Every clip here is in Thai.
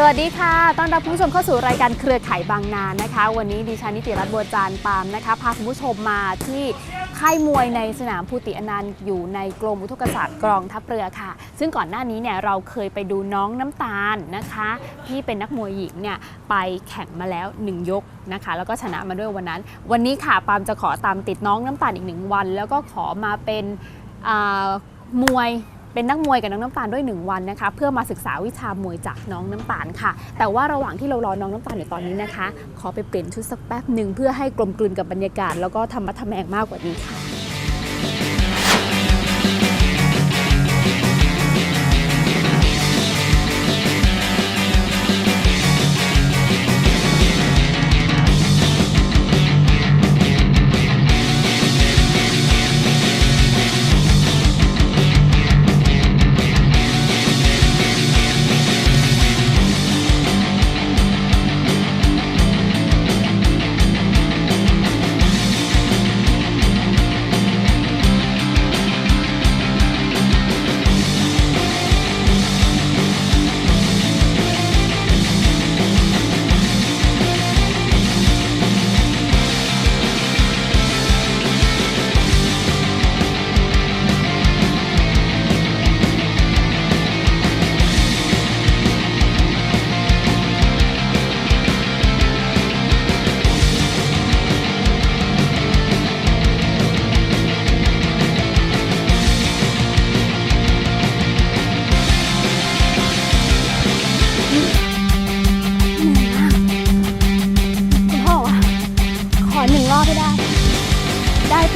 สวัสดีค่ะ ต้อนรับคุณผู้ชมเข้าสู่รายการเครือข่ายบางนานะคะ วันนี้ดิฉันนิติรัตน์บัวจานปาล์มนะคะ พาคุณผู้ชมมาที่ค่ายมวยในสนามภูติอนันต์อยู่ในกรมอุทกศาสตร์กรองทัพเรือค่ะ ซึ่งก่อนหน้านี้เนี่ยเราเคยไปดูน้องน้ำตาลนะคะ ที่เป็นนักมวยหญิงเนี่ยไปแข่งมาแล้ว 1 ยกนะคะ แล้วก็ชนะมาด้วยวันนั้น วันนี้ค่ะปาล์มจะขอตามติดน้องน้ำตาลอีกหนึ่งวัน แล้วก็ขอมาเป็นมวย เป็นนักมวยกับน้องน้ำตาลด้วย 1 วันนะคะ เพื่อมาศึกษาวิชามวยจากน้องน้ำตาลค่ะ แต่ว่าระหว่างที่เรารอน้องน้ำตาลอยู่ตอนนี้นะคะ ขอไปเปลี่ยนชุดสักแป๊บหนึ่งเพื่อให้กลมกลืนกับบรรยากาศ แล้วก็ทำมัดทแมงมากกว่านี้ค่ะ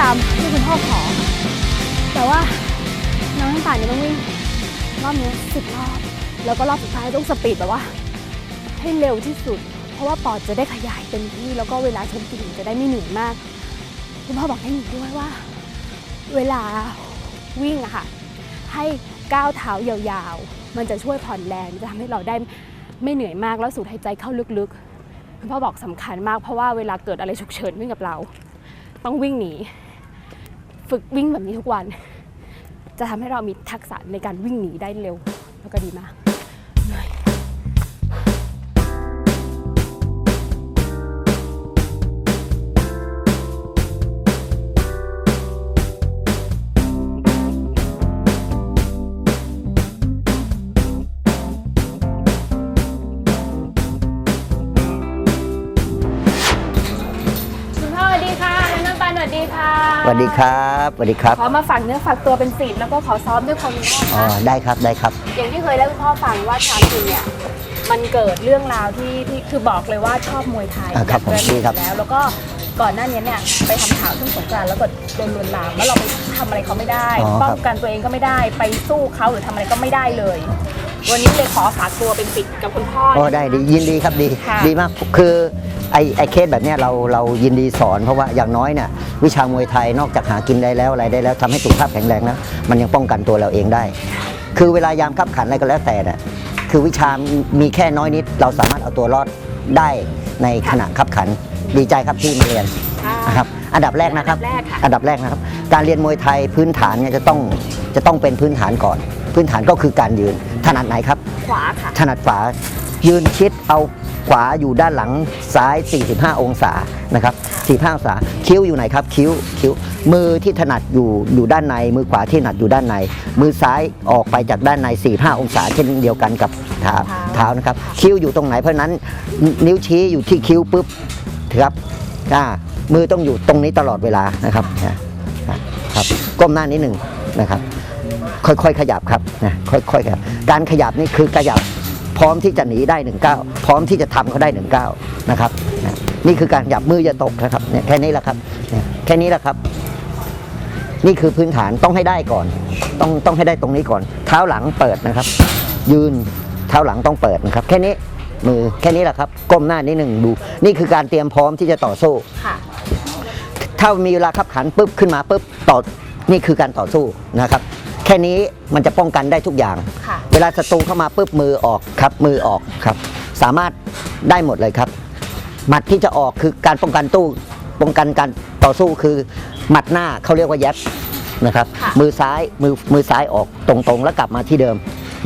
ตามที่คุณพ่อขอ แต่ว่าน้องน้ำตาลเนี่ยต้องวิ่งรอบนี้สิบรอบ แล้วก็รอบสุดท้ายต้องสปีดแบบว่า ให้เร็วที่สุด เพราะว่าปอดจะได้ขยายเต็มที่แล้วก็เวลาชมกลิ่นจะได้ไม่เหนื่อยมาก คุณพ่อบอกเทคนิคด้วยว่า เวลาวิ่งอะค่ะ ให้ก้าวเท้ายาวๆ มันจะช่วยผ่อนแรงจะทำให้เราได้ไม่เหนื่อยมากแล้วสูดหายใจเข้าลึกๆคุณพ่อบอกสำคัญมากเพราะว่าเวลาเกิดอะไรฉุกเฉินขึ้นกับเรา ต้องวิ่งหนี ฝึกวิ่งแบบนี้ทุกวัน จะทำให้เรามีทักษะในการวิ่งหนีได้เร็ว แล้วก็ดีมาก ดีค่ะสวัสดีครับสวัสดีครับ ขอมาฝากเนื้อฝากตัวเป็นศิษย์แล้วก็ขอซ้อมด้วยความเป็นพ่ออ๋อค่ะได้ครับ ได้ครับ อย่างที่เคยเล่าให้คุณพ่อฟังว่าชามจริงเนี่ยมันเกิดเรื่องราวที่ที่คือบอกเลยว่าชอบมวยไทยอ่าครับผมแกดีครับ แล้วแล้วก็ก่อนหน้านี้เนี่ยไปทำข่าวช่วงสงกรานต์แล้วก็โดนลวนลามแล้วเราไปทำอะไรเขาไม่ได้ อ๋อป้อครังบกันตัวเองก็ไม่ได้ ไปสู้เขาหรือทำอะไรก็ไม่ได้เลย วันนี้เลยขอฝากตัวเป็นศิษย์กับคุณพ่ออ๋อนะคะได้ดียินดีครับดี ค่ะ ดีมากคือไอไอเคสแบบเนี้ยเราเรายินดีสอนเพราะว่าอย่างน้อยเนี่ยวิชามวยไทยนอกจากหากินได้แล้วอะไรได้แล้วทำให้สุขภาพแข็งแรงแล้วมันยังป้องกันตัวเราเองได้ คือเวลายามขับขันอะไรก็แล้วแต่น่ะคือวิชามีแค่น้อยนิด เราสามารถเอาตัวรอดได้ในขณะขับขัน ดีใจครับที่มาเรียนค่ะ นะครับอันดับแรกนะครับ อันดับแรกค่ะ อันดับแรกนะครับ การเรียนมวยไทยพื้นฐานเนี่ยจะต้องจะต้องเป็นพื้นฐานก่อน พื้นฐานก็คือการยืน ถนัดไหนครับ ขวาค่ะ ถนัดขวา ยืนชิดเอาขวาอยู่ด้านหลังซ้าย 45 องศานะครับ45องศา คิ้วอยู่ไหนครับ คิ้ว คิ้ว มือที่ถนัดอยู่อยู่ด้านใน มือขวาที่ถนัดอยู่ด้านใน มือซ้ายออกไปจากด้านใน 45 องศา เช่นเดียวกันกับเท้าเท้าเท้านะครับ คิ้วอยู่ตรงไหน เพราะฉะนั้นนิ้วชี้อยู่ที่คิ้วปุ๊บครับอ่ามือต้องอยู่ตรงนี้ตลอดเวลานะครับนะครับ ก้มหน้านิดหนึ่งนะครับ ค่อยๆ ขยับครับนะค่อยๆขยับการขยับนี่คือขยับพร้อมที่จะหนีได้หนึ่งก้าวพร้อมที่จะทำเขาได้หนึ่งก้าวนะครับนะนี่คือการขยับมือจะตกนะครับเนี่ยแค่นี้แหละครับเนี่ยแค่นี้แหละครับ นี่คือพื้นฐานต้องให้ได้ก่อน ต้องต้องให้ได้ตรงนี้ก่อน เท้าหลังเปิดนะครับ ยืนเท้าหลังต้องเปิดนะครับ แค่นี้มือแค่นี้แหละครับ ก้มหน้านิดหนึ่งดู นี่คือการเตรียมพร้อมที่จะต่อสู้ค่ะถ้ามีเวลาขับขันปุ๊บขึ้นมาปุ๊บต่อนี่คือการต่อสู้นะครับ แค่นี้มันจะป้องกันได้ทุกอย่าง ค่ะ เวลาศัตรูเข้ามาปุ๊บมือออกครับ มือออกครับ สามารถได้หมดเลยครับ หมัดที่จะออกคือการป้องกันตู้ป้องกันการต่อสู้คือหมัดหน้าเขาเรียกว่าแยบนะครับ ค่ะ มือซ้ายมือมือซ้ายออกตรงๆ แล้วกลับมาที่เดิม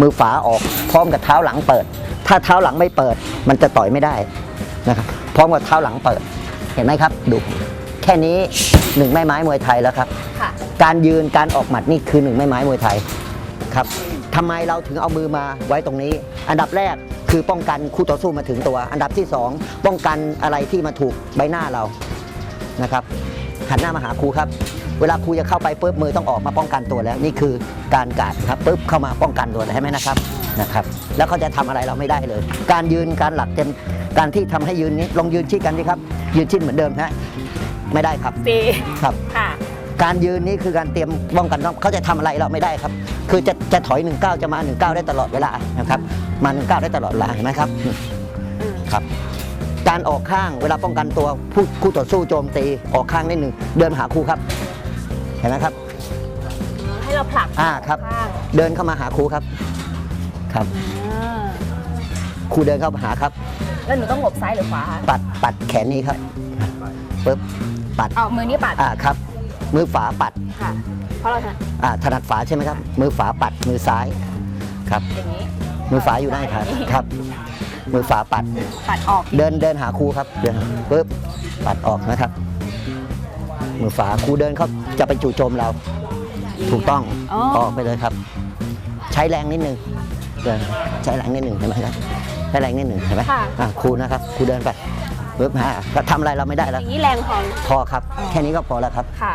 มือฝาออกพร้อมกับเท้าหลังเปิด ถ้าเท้าหลังไม่เปิด มันจะต่อยไม่ได้นะครับพร้อมกับเท้าหลังเปิด เห็นไหมครับดูแค่นี้หนึ่งไม้ไม้มวยไทยแล้วครับ ค่ะ การยืนการออกหมัดนี่คือหนึ่งไม้ไม้มวยไทยครับทำไมเราถึงเอามือมาไว้ตรงนี้ อันดับแรกคือป้องกันคู่ต่อสู้มาถึงตัว อันดับที่สองป้องกันอะไรที่มาถูกใบหน้าเรานะครับหันหน้ามาหาครูครับ เวลาครูจะเข้าไปปุ๊บมือต้องออกมาป้องกันตัวแล้ว นี่คือการการดครับปุ๊บเข้ามาป้องกันตัวใช่ไหมนะครับนะครับ แล้วเขาจะทำอะไรเราไม่ได้เลย การยืนการหลักเต็มการที่ทำให้ยืนนี้ลองยืนชิดกันดิครับ ยืนชิดเหมือนเดิมฮะไม่ได้ครับสี่ครับค่ะ การยืนนี่คือการเตรียมป้องกันน้องเขาจะทำอะไรเราไม่ได้ครับ คือจะจะถอย1ก้าจะมา1ก้าได้ตลอดเวลานะครับ มา1ก้าได้ตลอดเวลาเห็นไหมครับอืมครับ การออกข้างเวลาป้องกันตัวผู้คู่ต่อสู้โจมตีออกข้างนิดหนึ่งเดินหาครูครับ เห็นไหมครับ ให้เราผลักอ่าครับข้างเดินเข้ามาหาครูครับ ครับอ่าครูเดินเข้ามาหาครับ แล้วหนูต้องหลบซ้ายหรือขวาคะปัดปัดแขนนี้ครับปึ๊บปัดเอามือนี้ปัดอ่าครับ มือฝาปัดค่ะ เพราะเราถนัดอ่าถนัดฝาใช่ไหมครับ มือฝาปัดมือซ้ายครับ อย่างนี้มือฝาอยู่ได้ครับครับ มือฝาปัด ปัดออกเดินเดินหาครูครับเดินปึ๊บปัดออกนะครับ มือฝาครูเดินเขาจะไปจู่โจมเรา ถูกต้องอ๋อออกไปเลยครับ ใช้แรงนิดนึงเดินใช้แรงนิดหนึ่งเห็นไหมครับใช้แรงนิดหนึ่งเห็นไหมค่ะอะครูนะครับครูเดินไป ปึ๊บฮะก็ทำอะไรเราไม่ได้อแล้วย่างนี้แรงพอ พอครับ แค่นี้ก็พอแล้วครับ ค่ะ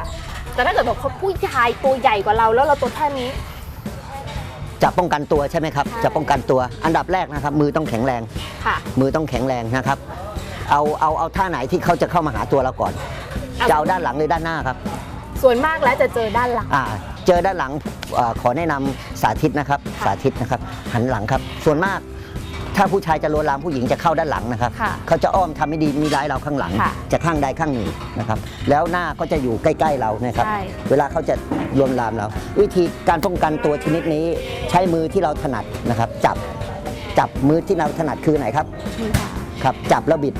แต่ถ้าเกิดแบบเขาผู้ชายตัวใหญ่กว่าเราแล้วเราตัวแค่นี้ จะป้องกันตัวใช่ไหมครับ ใช่ จะป้องกันตัว อันดับแรกนะครับ มือต้องแข็งแรง ค่ะ มือต้องแข็งแรงนะครับ เอาเอาเอาท่าไหนที่เขาจะเข้ามาหาตัวเราก่อน เอา จะเอาด้านหลังหรือด้านหน้าครับ ส่วนมากแล้วจะเจอด้านหลัง อ่าเจอด้านหลังอาขอแนะนำสาธิตนะครับ ค่ะ สาธิตนะครับ หันหลังครับ ส่วนมาก ถ้าผู้ชายจะลวนลามผู้หญิงจะเข้าด้านหลังนะครับค่ะเขาจะอ้อมทำไม่ดีมีร้ายเราข้างหลัง ค่ะจะข้างใดข้างหนึ่งนะครับ แล้วหน้าก็จะอยู่ใกล้ๆเรานะครับ ใช่ เวลาเขาจะลวนลามเรา วิธีการป้องกันตัวชนิดนี้ ใช้มือที่เราถนัดนะครับ จับจับมือที่เราถนัดคือไหนครับนี่ค่ะครับ จับแล้วบิด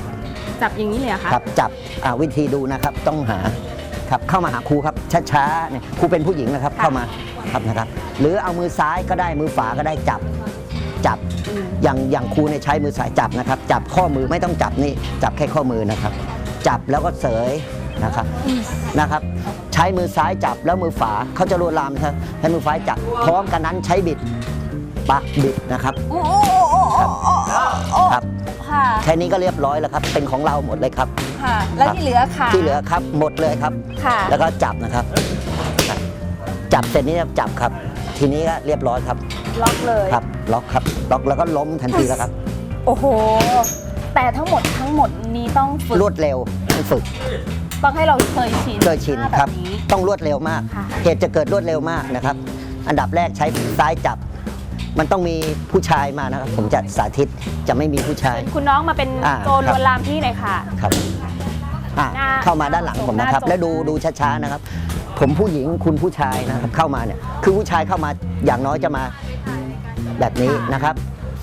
จับอย่างนี้เลยเหรอคะครับจับอ่าวิธีดูนะครับต้องหาครับเข้ามาหาครูครับช้าๆเนี่ยครูเป็นผู้หญิงนะครับค่ะเข้ามาครับนะครับ หรือเอามือซ้ายก็ได้มือฝาก็ได้จับ จับอืมอย่างอย่างครูเนี่ยใช้มือซ้ายจับนะครับ จับข้อมือไม่ต้องจับนี่จับแค่ข้อมือนะครับ จับแล้วก็เสยนะครับนะครับ ใช้มือซ้ายจับแล้วมือฝาเขาจะลวนลามนะครับให้มือฝาจับพร้อมกันนั้นใช้บิดปักบิดนะครับโอ้โอ้โอ้โอ้โอ้โอ้โอ้ครับค่ะแค่นี้ก็เรียบร้อยแล้วครับ เป็นของเราหมดเลยครับค่ะแล้วที่เหลือค่ะที่เหลือครับหมดเลยครับค่ะแล้วก็จับนะครับ จับเสร็จนี้จับครับ ทีนี้ก็เรียบร้อยครับ ล็อกเลย ครับล็อกครับล็อกแล้วก็ล้มทันทีแล้วครับ โอ้โห แต่ทั้งหมดทั้งหมดนี้ต้องฝึกรวดเร็วต้องฝึก ต้องให้เราเคยชินเคยชินท่าครับแนี้ ต้องรวดเร็วมาก ค่ะ เหตุจะเกิดรวดเร็วมากนะครับ อันดับแรกใช้ซ้ายจับ มันต้องมีผู้ชายมานะครับ ผมจะสาธิตจะไม่มีผู้ชาย คุณน้องมาเป็นอ่าโจรครัลบ วนลามพี่หน่อยค่ะ ครับอะหน้าเข้ามาด้านหลังผมนะครับ หน้าจบ แล้วดูดูช้าๆนะครับ ผมผู้หญิงคุณผู้ชายนะครับเข้ามาเนี่ย คือผู้ชายเข้ามาอย่างน้อยจะมา แบบนี้นะครับ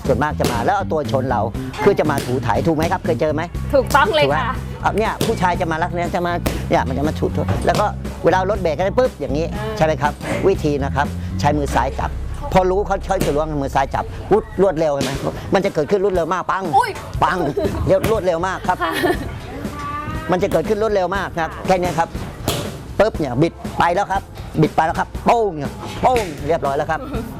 ส่วนมากจะมาแล้วเอาตัวชนเราคือจะมาถูถ่ายถูกไหมครับ เคยเจอไหมถูกต้องเลยถูกไหมค่ะ เอาเนี่ยผู้ชายจะมาลักเนี่ยจะมาเนี่ยมันจะมาชุดแล้วก็เวลารถเบรกกันปุ๊บอย่างนี้อ่าใช่ไหมครับ วิธีนะครับใช้มือซ้ายจับ พอรู้เขาช่อยจะล้วงมือซ้ายจับวุดรวดเร็วเห็นไหมมันจะเกิดขึ้นรวดเร็วมากปังอุ้ยปังเร็วรวดเร็วมากครับค่ะมันจะเกิดขึ้นรวดเร็วมากนะครับแค่เนี้ยครับปุ๊บเนี่ยบิดไปแล้วครับ บิดไปแล้วครับโป้งเนี่ยโป้งเรียบร้อยแล้วครับเ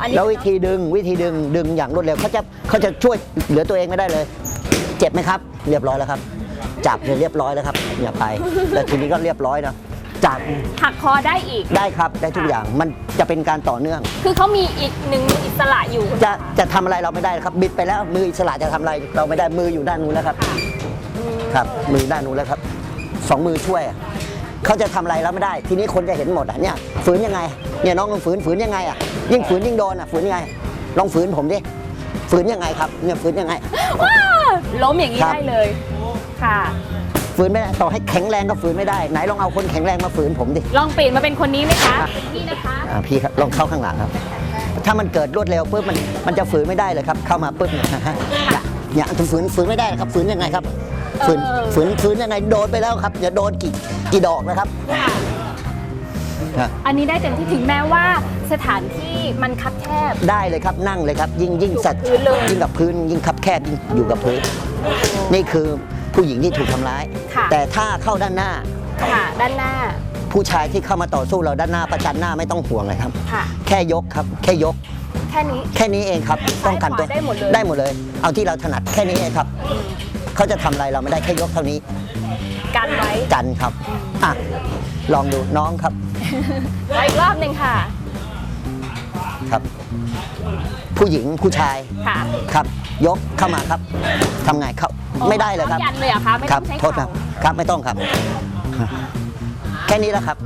อ่ออันนี้แล้ววิธีดึงวิธีดึงดึงอย่างรวดเร็วเขาจะเขาจะช่วยเหลือตัวเองไม่ได้เลย เจ็บไหมครับ เรียบร้อยแล้วครับ จับเนี่ยเรียบร้อยแล้วครับอย่าไปแล้วทีนี้ก็เรียบร้อยนะจับหักคอได้อีก ได้ครับได้ทุกอย่างมันจะเป็นการต่อเนื่อง คือเขามีอีกหนึ่งอิสระอยู่จะจะทำอะไรเราไม่ได้ครับบิดไปแล้วมืออิสระจะทำอะไรเราไม่ได้มืออยู่ด้านนู้นแล้วครับอืมครับ มือด้านนู้นแล้วครับสองมือช่วยอะเขาจะทำอะไรแล้วไม่ได้ ทีนี้คนจะเห็นหมดอะเนี่ยฝืนยังไงเนี่ยน้องลองฝืนฝืนยังไงอะ ยิ่งฝืนยิ่งโดนอะฝืนยังไง ลองฝืนผมดิฝืนยังไงครับเนี่ยฝืนยังไงว้าล้มอย่างนี้ครับ ได้เลย ค่ะ ฝืนไม่ได้ต่อให้แข็งแรงก็ฝืนไม่ได้ ไหนลองเอาคนแข็งแรงมาฝืนผมดิ ลองเปลี่ยนมาเป็นคนนี้ไหมคะครับนี่นะคะ อ่าพี่ครับลองเข้าข้างหลังครับ ถ้ามันเกิดรวดเร็วปุ๊บมันมันจะฝืนไม่ได้เลยครับ เข้ามาปุ๊บเนี่ยนะฮะเนี่ยเนี่ยจะฝืนฝืนไม่ได้ครับ ฝืนยังไงครับ ฝืนเออ ฝืนฝืนยังไงโดนไปแล้วครับอย่าโดนกี่กี่ดอกนะครับ ค่ะ ครับอันนี้ได้เต็มที่ถึงแม้ว่าสถานที่มันคับแคบ ได้เลยครับนั่งเลยครับ ยิ่งยิ่งสัตว์อยู่กับพื้นเลย ยิ่งกับพื้น ยิ่งคับแคบยิ่งอยู่กับพื้น นี่คือผู้หญิงที่ถูกทำร้าย ค่ะ แต่ถ้าเข้าด้านหน้า ค่ะ ด้านหน้าผู้ชายที่เข้ามาต่อสู้เราด้านหน้าประจันหน้าไม่ต้องห่วงเลยครับ ค่ะ แค่ยกครับ แค่ยก แค่นี้ แค่นี้เองครับป้องกันตัวซ้ายขวาได้หมดเลย ได้หมดเลย เอาที่เราถนัดแค่นี้เองครับ เขาจะทำอะไรเราไม่ได้แค่ยกเท่านี้ กันไว้กันครับอะลองดูน้องครับไว้อีกรอบหนึ่งค่ะ ครับ ผู้หญิงผู้ชายค่ะครับ ยกเข้ามาครับทำไงเข้าไม่ได้เลยครับอายันเลยเหรอะคะไม่คต้รัองใช้โทษครัเข่าบครับไม่ต้องครับ แค่นี้แหละครับ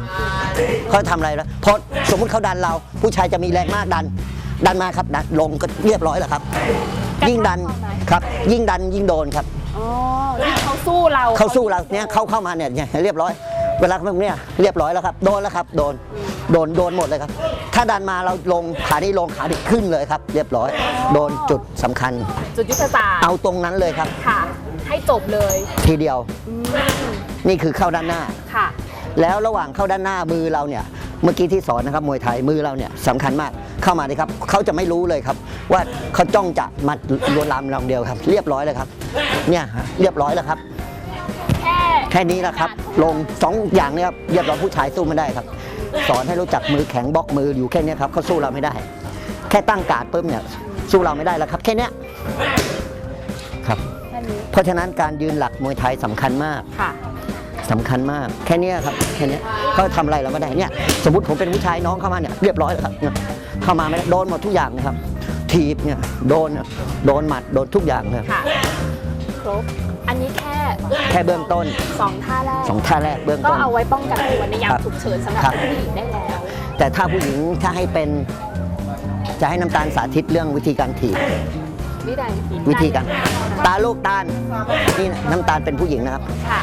เขาทำอะไรแล้วเพราะสมมุติเขาดันเรา ผู้ชายจะมีแรงมากดัน ดันมาครับดันลงก็เรียบร้อยแล้วครับ ยิ่งดันครับ ยิ่งดันยิ่งโดนครับ อ๋อนี่ เขาสู้เราเขาสู้เราเนี่ยเขาเข้ามาเนี่ยเนี่ยเรียบร้อย เวลาเขาแบบเนี่ยเรียบร้อยแล้วครับโดนแล้วครับโดนโดนโดนหมดเลยครับ ถ้าดันมาเราลงขานี้ลงขานี้ขึ้นเลยครับ เรียบร้อย โดนจุดสำคัญ จุดยุทธศาสตร์เอาตรงนั้นเลยครับ ค่ะ ให้จบเลยทีเดียวอืมนี่คือเข้าด้านหน้า ค่ะ แล้วระหว่างเข้าด้านหน้ามือเราเนี่ยเมื่อกี้ที่สอนนะครับมวยไทยมือเราเนี่ยสำคัญมากเข้ามาเลยครับเขาจะไม่รู้เลยครับ ว่าเขาจ้องจะมาลวนลามเราเดียวครับ เรียบร้อยเลยครับ เนี่ยฮะเรียบร้อยแล้วครับแค่แค่นี้นะครับ ลงสองอย่างเนี่ยครับเรียบร้อยผู้ชายสู้ไม่ได้ครับ สอนให้รู้จักมือแข็งบล็อกมืออยู่แค่เนี้ยครับเขาสู้เราไม่ได้ แค่ตั้งการ์ดปุ๊บเนี่ยสู้เราไม่ได้แล้วครับ แค่เนี้ยครับแค่นี้เพราะฉะนั้นการยืนหลักมวยไทยสำคัญมากค่ะ สำคัญมาก แค่เนี้ยครับแค่เนี้ยเขาทำอะไรเราไม่ได้เนี่ย สมมติผมเป็นผู้ชายน้องเข้ามาเนี่ยเรียบร้อยแล้วครับเนี่ยเข้ามาไม่ได้โดนหมดทุกอย่างนะครับ ทีบเนี่ยโดนโดนหมัดโดนทุกอย่างเลยค่ะครบอันนี้แค่แค่เบื้องต้นสองท่าแรกสองท่าแรกเบื้องก็ต้น เอาไว้ป้องกันตัวในยามครับฉุกเฉินสำหรับครับ ผู้หญิงได้แล้ว แต่ถ้าผู้หญิงถ้าให้เป็น จะให้น้ำตาลสาธิตเรื่องวิธีการถีบ วิธีวิธีการตาลูกตาลนี่นะน้ำตาลเป็นผู้หญิงนะครับ ค่ะ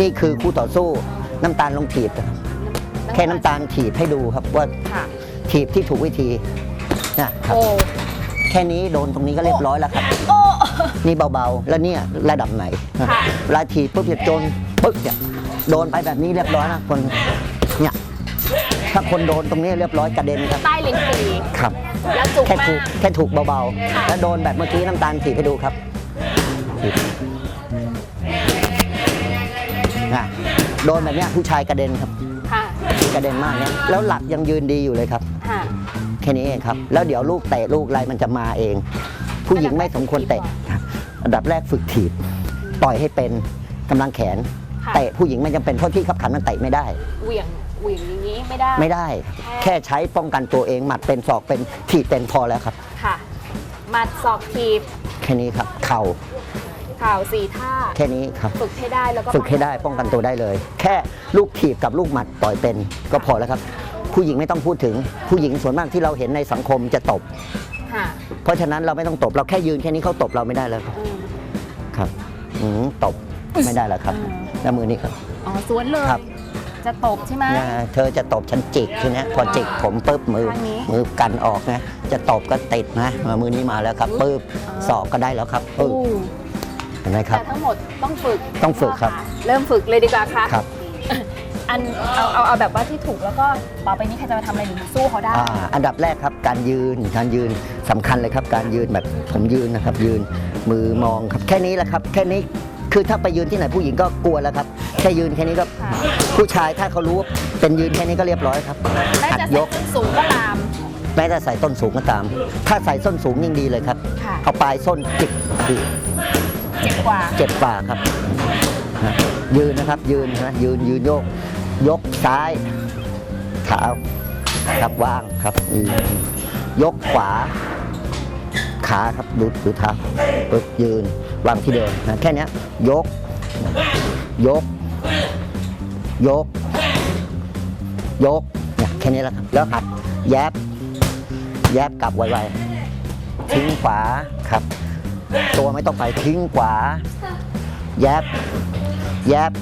นี่คือคู่ต่อสู้น้ำตาลลงถีบนะครับแค่น้ำตาลถีบให้ดูครับว่าค่ะถีบที่ถูกวิธีนะครับ โอ้ แค่นี้โดนตรงนี้ก็เรียบร้อยแล้วครับ โอ้ นี่เบาๆ แล้วเนี่ยระดับไหนค่ะเวลาถีบปุ๊บจะโจนปุ๊บเนี่ยโดนไปแบบนี้เรียบร้อยนะคนเนี่ยถ้าคนโดนตรงนี้เรียบร้อยกระเด็นครับใต้ลิ้นปีครับ แล้วจุกแค่มาถูกก แค่ถูกเบาค่ะ ๆ แล้วโดนแบบเมื่อกี้น้ำตาลถีบให้ดูครับถีบนะโดนแบบเนี้ยผู้ชายกระเด็นครับ ค่ะ กระเด็นมากเนี่ยแล้วหลักยังยืนดีอยู่เลยครับค่ะ แค่นี้เองครับ แล้วเดี๋ยวลูกเตะลูกอะไรมันจะมาเอง ผู้หญิงไม่สมควรเตะครับอันดับแรกฝึกถีบปล่อยให้เป็นกำลังแขน ค่ะเตะผู้หญิงไม่จำเป็นเพราะที่ขับขันมันเตะไม่ได้ เหวี่ยงเหวี่ยงอย่างนี้ไม่ได้ ไม่ได้ แค่ใช้ป้องกันตัวเองหมัดเป็นศอกเป็นถีบเป็นพอแล้วครับ ค่ะหมัดศอกทีบแค่นี้ครับ เข่าข่าวสี่ท่า แค่นี้ครับ ฝึกให้ได้แล้วก็ฝึกให้ได้ป้องกันตัวได้เลย แค่ลูกถีบกับลูกหมัดปล่อยเป็นก็พอแล้วครับ ผู้หญิงไม่ต้องพูดถึง ผู้หญิงส่วนมากที่เราเห็นในสังคมจะตบ ค่ะเพราะฉะนั้นเราไม่ต้องตบเราแค่ยืนแค่นี้เขาตบเราไม่ได้แล้วครับอืมครับอืมตบไม่ได้แล้วครับอืมแล้วมือนี้ครับ อ๋อสวนเลย ครับ จะตบใช่ไหม นะเธอจะตบฉันจิกใช่ไหมพอจิกผมปุ๊บมือ ข้างนี้มือกันออกนะจะตบก็ติดนะมามือนี้มาแล้วครับปุ๊บอ๋อศอกก็ได้แล้วครับปุ๊บอู้เห็นไหมครับ แต่ทั้งหมดต้องฝึกต้องฝึกครับ เริ่มฝึกเลยดีกว่าค่ะ ครับ อันเอาเอาเอาแบบว่าที่ถูกแล้วก็ต่อไปนี้ใครจะมาทำอะไรหนูสู้เขาได้ อ่าอันดับแรกครับการยืนการยืนสำคัญเลยครับ การยืนแบบผมยืนนะครับ ยืนมือมองครับแค่นี้แหละครับ แค่นี้คือถ้าไปยืนที่ไหนผู้หญิงก็กลัวแล้วครับ แค่ยืนแค่นี้ก็ค่ะ ผู้ชายถ้าเขารู้ว่าเป็นยืนแค่นี้ก็เรียบร้อยครับแม้หัดจะยใส่กส้นสูงก็ตาม แม้แต่ใส่ต้นสูงก็ตาม ถ้าใส่ส้นสูงยิ่งดีเลยครับ ค่ะ เอาปลายส้นจิกดีเจ็บกว่า เจ็บฝ่าครับนะยืนนะครับยืนนะยืนยืนโยก ยกซ้ายเท้าครับว่างครับยืนยกขวา ขาครับดูดูเท้าปึ๊บยืนวางที่เดิมนะแค่นี้ยก ยก ยก ยกเนี่ยแค่นี้แหละครับแล้วหัดแยบแยบกลับไวๆทิ้งขวาครับ ตัวไม่ต้องไปทิ้งขวาแยบแยบ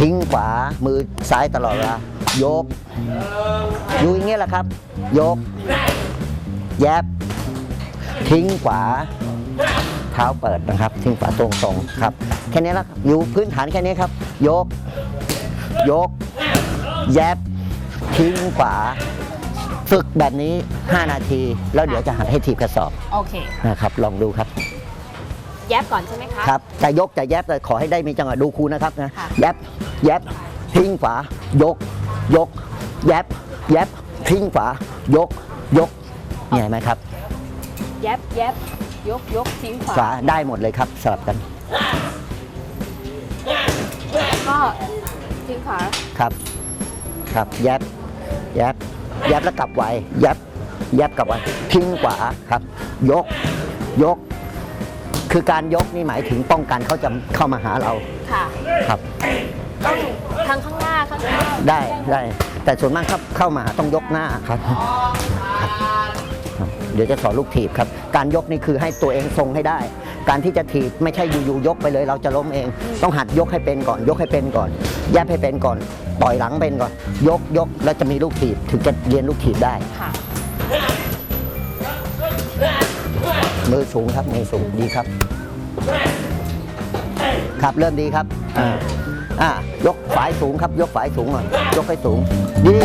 ทิ้งขวามือซ้ายตลอดเวลายกอยู่อย่างเงี้ยแหละครับ ยก แยบ ทิ้งขวา เท้าเปิดนะครับ ทิ้งขวาตรงๆครับ แค่นี้แหละครับอยู่พื้นฐานแค่นี้ครับ ยก ยก แยบ ทิ้งขวา ฝึกแบบนี้ 5 นาที แล้วเดี๋ยวจะหัดให้ถีบกระสอบโอเคนะครับ ลองดูครับ แยบก่อนใช่ไหมคะ ครับจะยกจะแยบแต่ขอให้ได้มีจังหวะดูครูนะครับนะค่ะ แยบแยบทิ้งขวายก ยก แยบแยบทิ้งขวายก ยกเนี่ยเห็นไหมครับ แยบแยบยกยกทิ้งขวาขวาได้หมดเลยครับสลับกันก็ทิ้งขวาครับ ครับแยบแยบแยบแล้วกลับไวแยบแยบกลับไวทิ้งขวาครับ ยก ยก คือการยกนี่หมายถึงป้องกันเขาจะเข้ามาหาเราค่ะครับ ต้องทางข้างหน้าข้างหน้าได้ได้ แต่ส่วนมากครับเข้ามาต้องยกหน้าครับครับครับ เดี๋ยวจะสอนลูกถีบครับ การยกนี่คือให้ตัวเองทรงให้ได้ การที่จะถีบไม่ใช่อยู่ๆยกไปเลย เราจะล้มเอง ต้องหัดยกให้เป็นก่อน ยกให้เป็นก่อน แยบให้เป็นก่อน ต่อยหลังเป็นก่อน ยกยกแล้วจะมีลูกถีบถึงจะเรียนลูกถีบได้ค่ะ มือสูงครับมือสูงดีครับ ครับเริ่มดีครับอ่าอ่ายกฝายสูงครับ ยกฝายสูงหน่อยยกให้สูงดี